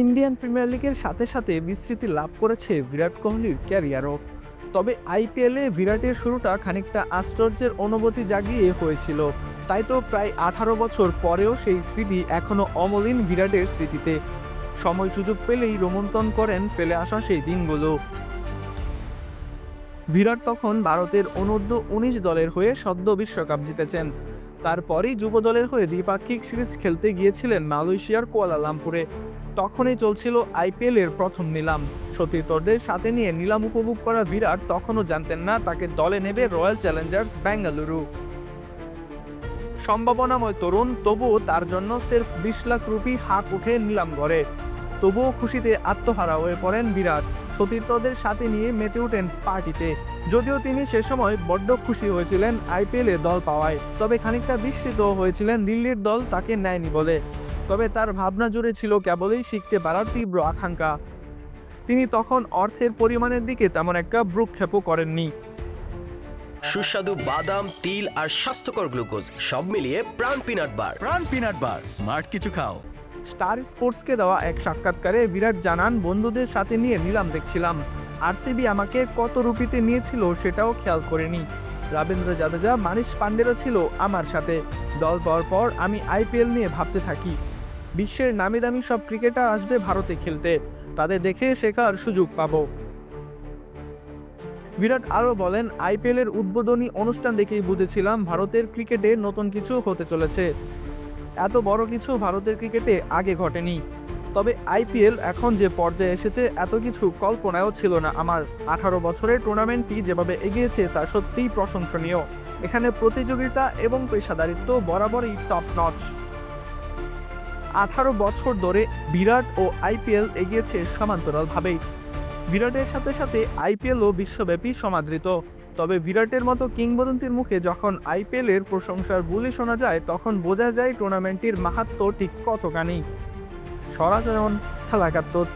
Indian premier লিগের সাথে সাথে বিস্তৃতি লাভ করেছে বিরাট কোহলির ক্যারিয়ারও। তবে আইপিএলে বিরাটের শুরুটা খানিকটা আশ্চর্যের অনুভূতি জাগিয়ে হয়েছিল। তাই তো প্রায় আঠারো বছর পরেও সেই স্মৃতি এখনও অমলিন বিরাটের স্মৃতিতে। সময় সুযোগ পেলেই রোমন্থন করেন ফেলে আসা সেই দিনগুলো। বিরাট তখন ভারতের অনূর্ধ্ব উনিশ দলের হয়ে সদ্য বিশ্বকাপ জিতেছেন। তারপরেই যুব দলের হয়ে দ্বিপাক্ষিক সিরিজ খেলতে গিয়েছিলেন মালয়েশিয়ার কুয়ালালামপুরে তখনই চলছিল আইপিএল এর প্রথম নিলাম। সতীর্থদের সাথে নিয়ে নিলাম উপভোগ করা বিরাট, তখনও জানতেন না তাকে দলে নেবে রয়্যাল চ্যালেঞ্জার্স বেঙ্গালুরু। সম্ভাবনাময় তরুণ, তবুও তার জন্য সির্ফ বিশ লাখ রুপি হাঁক উঠে নিলাম গড়ে তবুও খুশিতে আত্মহারা হয়ে পড়েন বিরাট। সতীর্থদের সাথে নিয়ে মেতে ওঠেন পার্টিতে। যদিও তিনি সে সময় বড্ড খুশি হয়েছিলেন আইপিএলে দল পাওয়ায় তবে খানিকটা বিস্মিত হয়েছিলেন দিল্লির দল তাকে নেয়নি বলে। তবে তার ভাবনা জুড়ে ছিল কেবলই শিখতে পারার তীব্র আকাঙ্ক্ষা। তিনি তখন অর্থের পরিমাণের দিকে তেমন একটা ভ্রুক্ষেপও করেননি। সুস্বাদু বাদাম তিল আর স্বাস্থ্যকর গ্লুকোজ সব মিলিয়ে প্রাণ পিনাট বার। প্রাণ পিনাট বার স্মার্ট কিছু খাও। স্টার স্পোর্টসকে দেওয়া এক সাক্ষাৎকারে বিরাট জানান, বন্ধুদের সাথে নিয়ে নিলাম, দেখছিলাম। আরসিবি আমাকে কত রুপিতে নিয়েছিল সেটাও খেয়াল করিনি। রবীন্দ্র জাদেজা, মানিশ পান্ডেরও ছিল আমার সাথে। দল পাওয়ার পর আমি আইপিএল নিয়ে ভাবতে থাকি। বিশ্বের নামি দামি সব ক্রিকেটার আসবে ভারতে খেলতে। তাদের দেখে শেখার সুযোগ পাবো। বিরাট আরও বলেন আইপিএলের উদ্বোধনী অনুষ্ঠান দেখেই বুঝেছিলাম ভারতের ক্রিকেটে নতুন কিছু হতে চলেছে। এত বড় কিছু ভারতের ক্রিকেটে আগে ঘটেনি। তবে আইপিএল এখন যে পর্যায়ে এসেছে, এত কিছু কল্পনায়ও ছিল না আমার। আঠারো বছরের টুর্নামেন্টটি যেভাবে এগিয়েছে, তা সত্যিই প্রশংসনীয়। এখানে প্রতিযোগিতা এবং পেশাদারিত্ব বরাবরই টপ নচ আঠারো বছর ধরে বিরাট ও আইপিএল এগিয়েছে সমান্তরালভাবেই। বিরাটের সাথে সাথে আইপিএলও বিশ্বব্যাপী সমাদৃত। তবে বিরাটের মতো কিংবদন্তির মুখে যখন আইপিএলের প্রশংসার বুলি শোনা যায়, তখন বোঝা যায় টুর্নামেন্টটির মাহাত্ম ঠিক কতখানি। সরাচরণ খেলা একাত্তর।